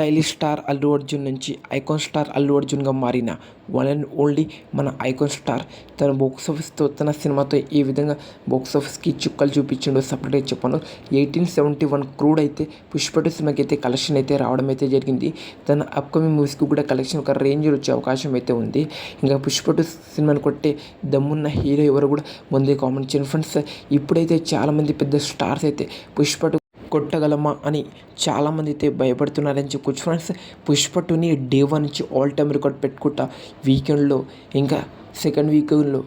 Stylish star Allu Arjun నుంచి icon star Allu అర్జున్గా మారిన వన్ అండ్ ఓన్లీ మన ఐకాన్ స్టార్. తన బాక్స్ ఆఫీస్తో తన సినిమాతో ఏ విధంగా బాక్స్ ఆఫీస్కి చుక్కలు చూపించిండో సపరేట్గా చెప్పాను. ఎయిటీన్ సెవెంటీ వన్ క్రూడ్ అయితే పుష్పటి సినిమాకి అయితే కలెక్షన్ అయితే రావడం అయితే జరిగింది. తన అప్కమింగ్ మూవీస్కి కూడా కలెక్షన్ ఒక రేంజ్ వచ్చే అవకాశం అయితే ఉంది. ఇంకా పుష్ప టూ సినిమాని కొట్టే దమ్మున్న హీరో ఎవరు కూడా ముందే కామెంట్ చేయండి. ఫ్రెండ్స్ ఇప్పుడైతే చాలామంది పెద్ద స్టార్స్ అయితే పుష్పటి కొట్టగలమా అని చాలామంది అయితే భయపడుతున్నారని చెప్పుకోవచ్చు ఫ్రెండ్స్ పుష్ప టూని డే వన్ నుంచి ఆల్ టైమ్ రికార్డ్ పెట్టుకుంటా వీకెండ్లో ఇంకా సెకండ్ వీకెండ్లో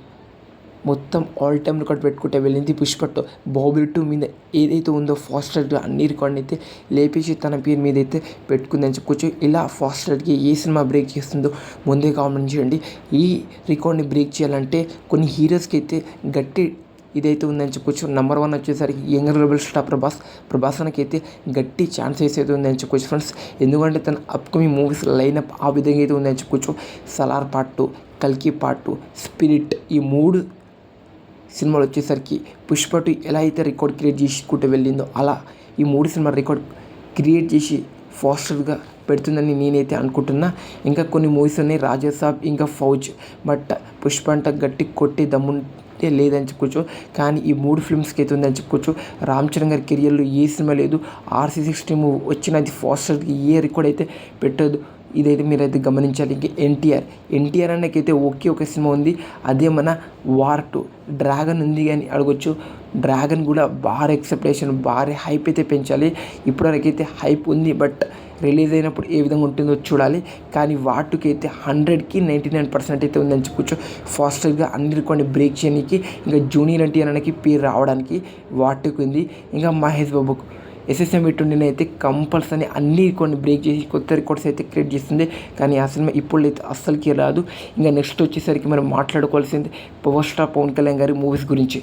మొత్తం ఆల్ టైమ్ రికార్డ్ పెట్టుకుంటే వెళ్ళింది పుష్పట్టు. బాబుల్ టూ మీద ఏదైతే ఉందో ఫాస్టర్గా అన్ని రికార్డ్ని అయితే లేపేసి తన పేరు మీద అయితే పెట్టుకుందని చెప్పుకోవచ్చు ఇలా ఫాస్టర్గా ఏ సినిమా బ్రేక్ చేస్తుందో ముందే కామెంట్ చేయండి. ఈ రికార్డ్ని బ్రేక్ చేయాలంటే కొన్ని హీరోస్కి అయితే గట్టి ఇదైతే ఉందని చెప్పుకోవచ్చు నెంబర్ వన్ వచ్చేసరికి young rebel star Prabhas. Prabhas అయితే గట్టి ఛాన్స్ అయితే ఉందని చెప్పుకోవచ్చు ఫ్రెండ్స్ ఎందుకంటే తన అప్కమింగ్ మూవీస్ లైనప్ ఆ విధంగా అయితే ఉందని చెప్పుకోవచ్చు సలార్ పార్ట్ టూ కల్కి పార్ట్ టూ స్పిరిట్ ఈ మూడు సినిమాలు వచ్చేసరికి పుష్ప టూ ఎలా అయితే రికార్డ్ క్రియేట్ చేసుకుంటూ వెళ్ళిందో అలా ఈ మూడు సినిమా రికార్డ్ క్రియేట్ చేసి ఫాస్టర్గా పెడుతుందని నేనైతే అనుకుంటున్నా. ఇంకా కొన్ని మూవీస్ ఉన్నాయి. రాజాసాబ్ ఇంకా ఫౌజ్. బట్ పుష్ప అంట గట్టి కొట్టి దమ్ము అయితే లేదని చెప్పుకోవచ్చు. కానీ ఈ మూడు ఫిల్మ్స్కి అయితే ఉందని చెప్పుకోవచ్చు. రామ్ చరణ్ గారి కెరియర్లో ఏ సినిమా లేదు. ఆర్సీ సిక్స్టీ మూవీ వచ్చినది ఫాస్టర్కి ఏ రికార్డ్ అయితే పెట్టదు. ఇదైతే మీరైతే గమనించాలి. ఇంక ఎన్టీఆర్. ఎన్టీఆర్ అన్నకైతే ఒకే ఒక సినిమా ఉంది. అదే మన వార్ టూ. డ్రాగన్ ఉంది కానీ అడగొచ్చు. డ్రాగన్ కూడా భారీ ఎక్సెప్టేషన్ భారీ హైప్ అయితే పెంచాలి. ఇప్పటివరకైతే అయితే హైప్ ఉంది బట్ రిలీజ్ అయినప్పుడు ఏ విధంగా ఉంటుందో చూడాలి. కానీ వాటికి అయితే హండ్రెడ్కి నైంటీ నైన్ పర్సెంట్ అయితే ఉందని చెప్పుకోవచ్చు ఫాస్ట్గా అన్ని కొన్ని బ్రేక్ చేయడానికి ఇంకా జూనియర్ ఎన్టీఆర్ అనేకి పేరు రావడానికి వాటికి ఉంది. ఇంకా మహేష్ బాబుకు. ఎస్ఎస్ఎం ట్వంటీని అయితే కంపల్సరీ అన్ని కొన్ని బ్రేక్ చేసి కొత్త రికార్డ్స్ అయితే క్రియేట్ చేస్తుంది. కానీ ఆ సినిమా ఇప్పుడు అయితే అస్సలకి రాదు. ఇంకా నెక్స్ట్ వచ్చేసరికి మనం మాట్లాడుకోవాల్సింది power star Pawan Kalyan garu movies గురించి.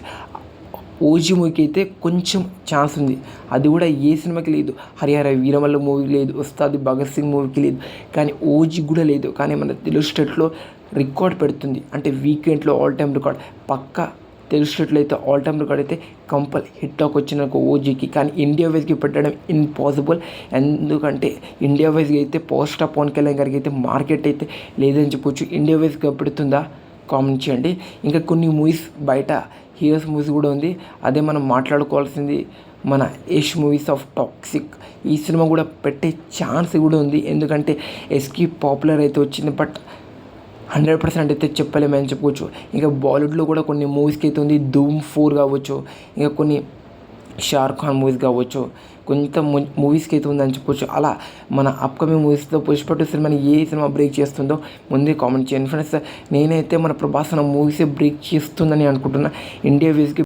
ఓజీ మూవీకి అయితే కొంచెం ఛాన్స్ ఉంది. అది కూడా ఏ సినిమాకి లేదు. హరిహర వీరమల్ల మూవీకి లేదు. ఉస్తాద్ భగత్ సింగ్ మూవీకి లేదు. కానీ ఓజీ కూడా లేదు. కానీ మన తెలుగు స్టేట్లో రికార్డ్ పెడుతుంది. అంటే వీకెండ్లో ఆల్ టైమ్ రికార్డ్ పక్క తెలిసినట్లయితే అయితే ఆల్ టైమ్ రికార్డ్ అయితే కంపల్ హిట్ టాక్ వచ్చిన ఓజీకి కానీ ఇండియా వైజ్కి పెట్టడం ఇంపాసిబుల్ ఎందుకంటే ఇండియా వైజ్గా అయితే పోస్ట్ ఆఫ్ పవన్ కళ్యాణ్ గారికి అయితే మార్కెట్ అయితే లేదని చెప్పొచ్చు. ఇండియా వైజ్గా పెడుతుందా కామెంట్ చేయండి. ఇంకా కొన్ని మూవీస్ బయట హీరోస్ మూవీస్ కూడా ఉంది. అదే మనం మాట్లాడుకోవాల్సింది మన యష్ మూవీస్ ఆఫ్ టాక్సిక్ ఈ సినిమా కూడా పెట్టే ఛాన్స్ కూడా ఉంది. ఎందుకంటే ఎస్కి పాపులర్ అయితే వచ్చింది. బట్ హండ్రెడ్ పర్సెంట్ అయితే చెప్పలేమని చెప్పుకోవచ్చు. ఇంకా బాలీవుడ్లో కూడా కొన్ని మూవీస్కి అయితే ఉంది. ధూమ్ ఫోర్ కావచ్చు ఇంకా కొన్ని షారుఖ్ ఖాన్ మూవీస్ కావచ్చు కొంత మూవీస్కి అయితే ఉందని చెప్పొచ్చు అలా మన అప్కమింగ్ మూవీస్తో పుష్ప టూ సినిమాని ఏ సినిమా బ్రేక్ చేస్తుందో ముందే కామెంట్ చేయండి. ఫ్రెండ్స్ నేనైతే మన ప్రభాస్ మూవీసే బ్రేక్ చేస్తుందని అనుకుంటున్నా. ఇండియా వేస్కి